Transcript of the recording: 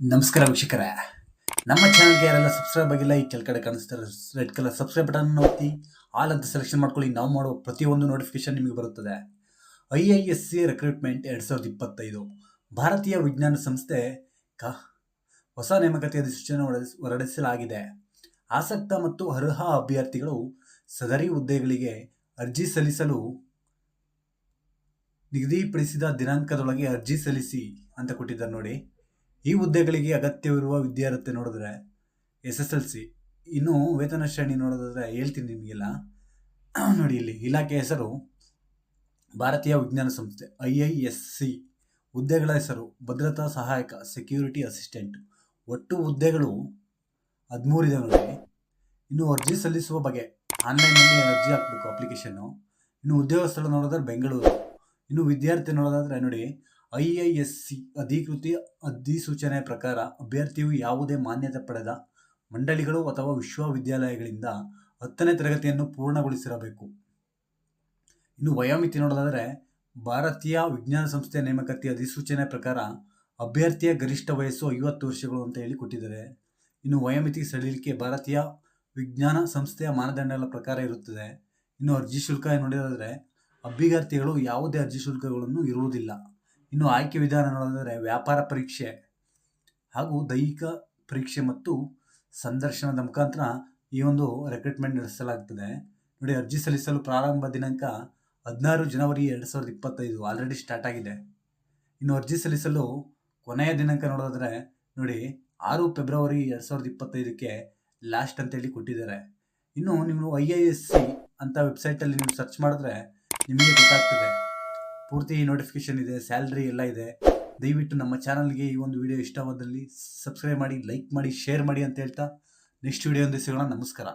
ನಮಸ್ಕಾರ ವೀಕ್ಷಕರೇ. ನಮ್ಮ ಚಾನಲ್ಗೆ ಯಾರೆಲ್ಲ ಸಬ್ಸ್ಕ್ರೈಬ್ ಆಗಿಲ್ಲ, ಈ ಕೆಳಗಡೆ ಕಾಣಿಸ್ತಾರೆ ರೆಡ್ ಕಲರ್ ಸಬ್ಸ್ಕ್ರೈಬ್ ಬಟನ್ ಒತ್ತಿ ಆಲ್ ಅಂತ ಸೆಲೆಕ್ಷನ್ ಮಾಡ್ಕೊಳ್ಳಿ. ನಾವು ಮಾಡುವ ಪ್ರತಿಯೊಂದು ನೋಟಿಫಿಕೇಶನ್ ನಿಮಗೆ ಬರುತ್ತದೆ. I I S C recruitment ಎರಡು ಸಾವಿರದ ಇಪ್ಪತ್ತೈದು. ಭಾರತೀಯ ವಿಜ್ಞಾನ ಸಂಸ್ಥೆ ಕ, ಹೊಸ ನೇಮಕಾತಿ ಅಧಿಸೂಚನೆ ಹೊರಡಿಸ್- ಹೊರಡಿಸಲಾಗಿದೆ. ಆಸಕ್ತ ಮತ್ತು ಅರ್ಹ ಅಭ್ಯರ್ಥಿಗಳು ಸದರಿ ಹುದ್ದೆಗಳಿಗೆ ಅರ್ಜಿ ಸಲ್ಲಿಸಲು ನಿಗದಿಪಡಿಸಿದ ದಿನಾಂಕದೊಳಗೆ ಅರ್ಜಿ ಸಲ್ಲಿಸಿ ಅಂತ ಕೊಟ್ಟಿದ್ದಾರೆ ನೋಡಿ. ಈ ಹುದ್ದೆಗಳಿಗೆ ಅಗತ್ಯವಿರುವ ವಿದ್ಯಾರ್ಥಿ ನೋಡಿದ್ರೆ ಎಸ್ ಎಸ್ ಎಲ್ ಸಿ ಇನ್ನು ವೇತನ ಶ್ರೇಣಿ ನೋಡೋದಾದ್ರೆ ಹೇಳ್ತೀನಿ ನಿಮಗೆಲ್ಲ. ನೋಡಿ ಇಲ್ಲಿ, ಇಲಾಖೆ ಹೆಸರು ಭಾರತೀಯ ವಿಜ್ಞಾನ ಸಂಸ್ಥೆ, ಐ ಐ ಎಸ್ ಸಿ. ಹುದ್ದೆಗಳ ಹೆಸರು, ಭದ್ರತಾ ಸಹಾಯಕ, ಸೆಕ್ಯೂರಿಟಿ ಅಸಿಸ್ಟೆಂಟ್. ಒಟ್ಟು ಹುದ್ದೆಗಳು ಹದಿಮೂರು ಇದೆ ನೋಡಿ. ಇನ್ನು ಅರ್ಜಿ ಸಲ್ಲಿಸುವ ಬಗ್ಗೆ ಆನ್ಲೈನಲ್ಲಿ ಅರ್ಜಿ ಹಾಕಬೇಕು ಅಪ್ಲಿಕೇಶನ್ನು. ಇನ್ನು ಉದ್ಯೋಗ ಸ್ಥಳ ನೋಡೋದಾದ್ರೆ ಬೆಂಗಳೂರು. ಇನ್ನು ವಿದ್ಯಾರ್ಥಿ ನೋಡೋದಾದ್ರೆ ನೋಡಿ ಐ ಐ ಎಸ್ ಸಿ ಅಧಿಕೃತ ಅಧಿಸೂಚನೆ ಪ್ರಕಾರ ಅಭ್ಯರ್ಥಿಯು ಯಾವುದೇ ಮಾನ್ಯತೆ ಪಡೆದ ಮಂಡಳಿಗಳು ಅಥವಾ ವಿಶ್ವವಿದ್ಯಾಲಯಗಳಿಂದ ಹತ್ತನೇ ತರಗತಿಯನ್ನು ಪೂರ್ಣಗೊಳಿಸಿರಬೇಕು. ಇನ್ನು ವಯೋಮಿತಿ ನೋಡೋದಾದರೆ, ಭಾರತೀಯ ವಿಜ್ಞಾನ ಸಂಸ್ಥೆಯ ನೇಮಕಾತಿ ಅಧಿಸೂಚನೆ ಪ್ರಕಾರ ಅಭ್ಯರ್ಥಿಯ ಗರಿಷ್ಠ ವಯಸ್ಸು ಐವತ್ತು ವರ್ಷಗಳು ಅಂತ ಹೇಳಿ ಕೊಟ್ಟಿದ್ದಾರೆ. ಇನ್ನು ವಯೋಮಿತಿ ಸಡಿಲಿಕೆ ಭಾರತೀಯ ವಿಜ್ಞಾನ ಸಂಸ್ಥೆಯ ಮಾನದಂಡಗಳ ಪ್ರಕಾರ ಇರುತ್ತದೆ. ಇನ್ನು ಅರ್ಜಿ ಶುಲ್ಕ ನೋಡಿದರೆ ಅಭ್ಯರ್ಥಿಗಳು ಯಾವುದೇ ಅರ್ಜಿ ಶುಲ್ಕಗಳನ್ನು ಇರುವುದಿಲ್ಲ. ಇನ್ನು ಆಯ್ಕೆ ವಿಧಾನ ನೋಡಿದರೆ ವ್ಯಾಪಾರ ಪರೀಕ್ಷೆ ಹಾಗೂ ದೈಹಿಕ ಪರೀಕ್ಷೆ ಮತ್ತು ಸಂದರ್ಶನದ ಮುಖಾಂತರ ಈ ಒಂದು ರೆಕ್ರೂಟ್ಮೆಂಟ್ ನಡೆಸಲಾಗ್ತದೆ. ನೋಡಿ, ಅರ್ಜಿ ಸಲ್ಲಿಸಲು ಪ್ರಾರಂಭ ದಿನಾಂಕ ಹದಿನಾರು ಜನವರಿ ಎರಡು ಸಾವಿರದ ಇಪ್ಪತ್ತೈದು ಆಲ್ರೆಡಿ ಸ್ಟಾರ್ಟ್ ಆಗಿದೆ. ಇನ್ನು ಅರ್ಜಿ ಸಲ್ಲಿಸಲು ಕೊನೆಯ ದಿನಾಂಕ ನೋಡೋದಾದರೆ ನೋಡಿ, ಆರು ಫೆಬ್ರವರಿ ಎರಡು ಸಾವಿರದ ಇಪ್ಪತ್ತೈದಕ್ಕೆ ಲಾಸ್ಟ್ ಅಂತೇಳಿ ಕೊಟ್ಟಿದ್ದಾರೆ. ಇನ್ನು ನೀವು ಐ ಐ ಎಸ್ ಸಿ ಅಂತ ವೆಬ್ಸೈಟಲ್ಲಿ ನೀವು ಸರ್ಚ್ ಮಾಡಿದ್ರೆ ನಿಮಗೆ ಗೊತ್ತಾಗ್ತದೆ. ಪೂರ್ತಿ ನೋಟಿಫಿಕೇಶನ್ ಇದೆ ಸ್ಯಾಲ್ರಿ ಎಲ್ಲ ಇದೆ. ದಯವಿಟ್ಟು ನಮ್ಮ ಚಾನಲ್ಗೆ ಈ ಒಂದು ವಿಡಿಯೋ ಇಷ್ಟವಾದಲ್ಲಿ ಸಬ್ಸ್ಕ್ರೈಬ್ ಮಾಡಿ ಲೈಕ್ ಮಾಡಿ ಶೇರ್ ಮಾಡಿ ಅಂತ ಹೇಳ್ತಾ ನೆಕ್ಸ್ಟ್ ವಿಡಿಯೋ ಸಿಗೋಣ. ನಮಸ್ಕಾರ.